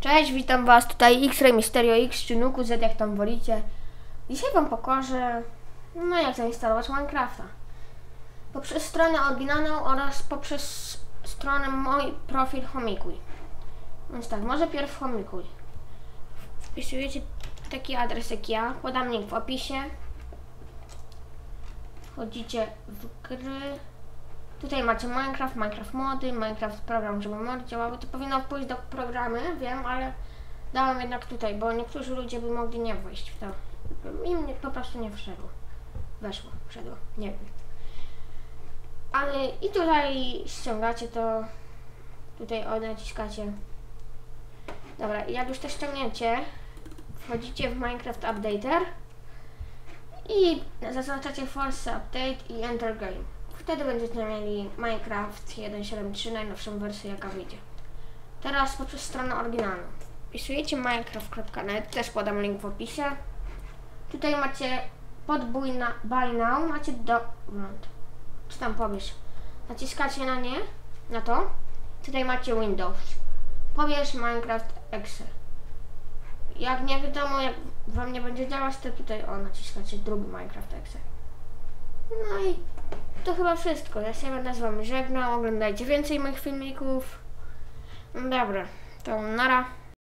Cześć, witam was tutaj X-Ray Mysterio X czy Nuku Z jak tam wolicie. Dzisiaj wam pokażę no jak zainstalować Minecrafta. Poprzez stronę oryginalną oraz poprzez stronę mój profil Homikuj. Więc tak, może pierw Homikuj. Wpisujecie taki adres jak ja, podam link w opisie. Wchodzicie w gry. Tutaj macie Minecraft, Minecraft mody, Minecraft program, żeby mody działały. To powinno pójść do programy, wiem, ale dałem jednak tutaj, bo niektórzy ludzie by mogli nie wejść w to. Im po prostu nie wszedło. Weszło, wszedło, nie wiem. Ale i tutaj ściągacie to, tutaj o naciskacie. Dobra, jak już to ściągnięcie, wchodzicie w Minecraft Updater i zaznaczacie Force Update i Enter Game. Wtedy będziecie mieli Minecraft 1.7.3, najnowszą wersję jaka wyjdzie. Teraz poprzez stronę oryginalną. Wpisujecie minecraft.net, też podam link w opisie. Tutaj macie na Buy Now, macie download. Czy tam pobierz. Naciskacie na nie, na to. Tutaj macie Windows. Pobierz Minecraft Excel. Jak nie wiadomo, jak wam nie będzie działać, to tutaj o, naciskacie drugi Minecraft Excel. No i to chyba wszystko. Ja się będę z wami żegnał. Oglądajcie więcej moich filmików. Dobra, to nara.